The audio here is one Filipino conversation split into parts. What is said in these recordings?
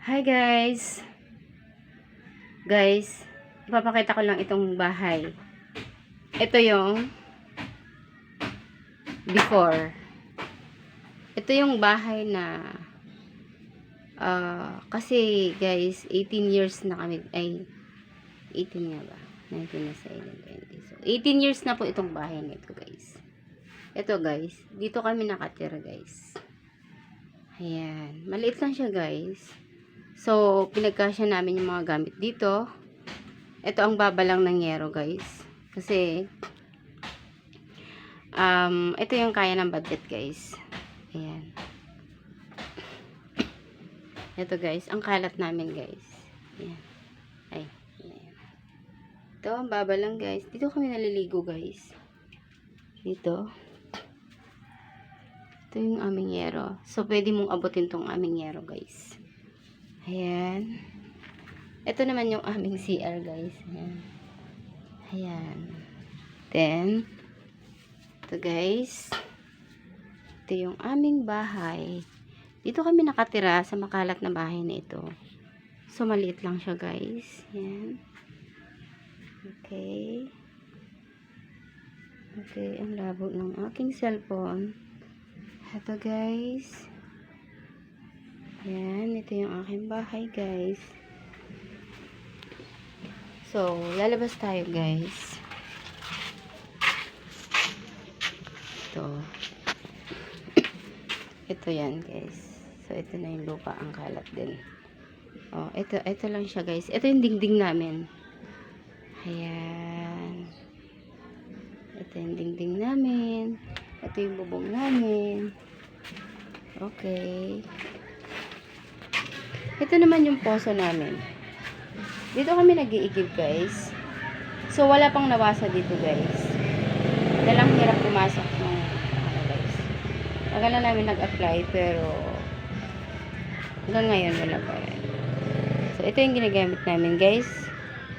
Hi guys! Guys, ipapakita ko lang itong bahay. Ito yung before. Ito yung bahay na ah, kasi guys, 18 years na kami, ay 18 nga ba? 19 na sa 20. So, 18 years na po itong bahay nito guys. Ito guys, dito kami nakatira guys. Ayan. Maliit lang siya, guys. So, pinagkasya namin yung mga gamit dito. Ito ang baba lang ng yero, guys. Kasi, um, ito yung kaya ng budget, guys. Ayan. Ito, guys. Ang kalat namin, guys. Ayan. Ay. Ayan. Ito, ang baba lang, guys. Dito kami naliligo, guys. Dito. Ito yung aming yero. So, pwede mong abutin tong aming yero, guys. Ayan. Ito naman yung aming CR, guys. Ayan. Ayan. Then, ito, guys. Ito yung aming bahay. Dito kami nakatira sa makalat na bahay na ito. So, maliit lang siya, guys. Ayan. Okay. Okay, ang labo ng aking cellphone. Ito guys. Ayan, ito yung aking bahay guys. So, lalabas tayo guys. Ito. Ito yan guys. So, ito na yung lupa ang kalat din. Oh, ito, ito lang siya guys. Ito yung dingding namin. Ayan. Ito yung dingding namin. Ito yung bubong namin. Okay. Ito naman yung poso namin. Dito kami nag-iigib, guys. So, wala pang nawasa dito, guys. Dalang hirap pumasok ng, ano, guys. Tagal na namin nag-apply, pero hanggang ngayon wala pa rin. So, ito yung ginagamit namin, guys.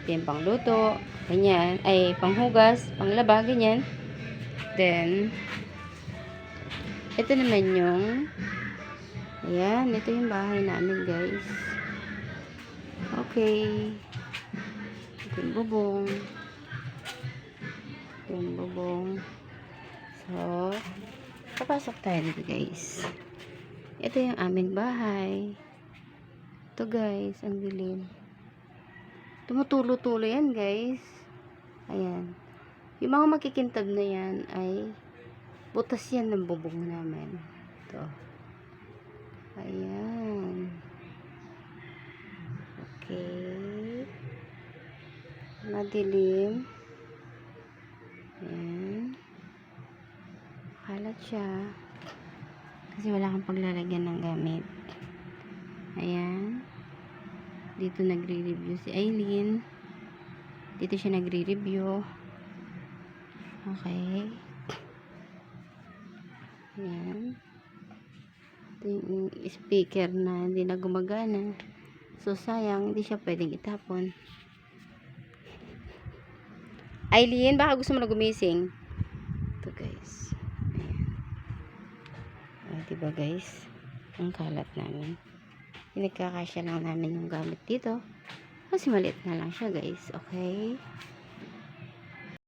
Ito yung pangluto, ganyan. Ay, panghugas, panglaba, ganyan. Then, ito naman yung ayan, ito yung bahay namin guys. Okay. Ito yung bubong. Ito yung bubong. So, papasok tayo dito guys. Ito yung aming bahay. Ito guys, ang dilim. Tumutulo-tulo yan guys. Ayan. Yung mga makikintab na yan ay butas yan ng bubong namin. Ito. Ayan. Okay. Madilim. Ayan. Kalat siya. Kasi wala kang paglalagyan ng gamit. Ayan. Dito nagre-review si Aileen. Dito siya nagre-review. Okay. Ayan. Ito yung speaker na hindi na gumagana. So, sayang. Hindi siya pwedeng itapon. Aileen, baka gusto mo na gumising. Ito, guys. Ayan. Ah, diba, guys? Ang kalat namin. Pinagkakasya lang namin yung gamit dito. Kasi maliit na lang siya, guys. Okay?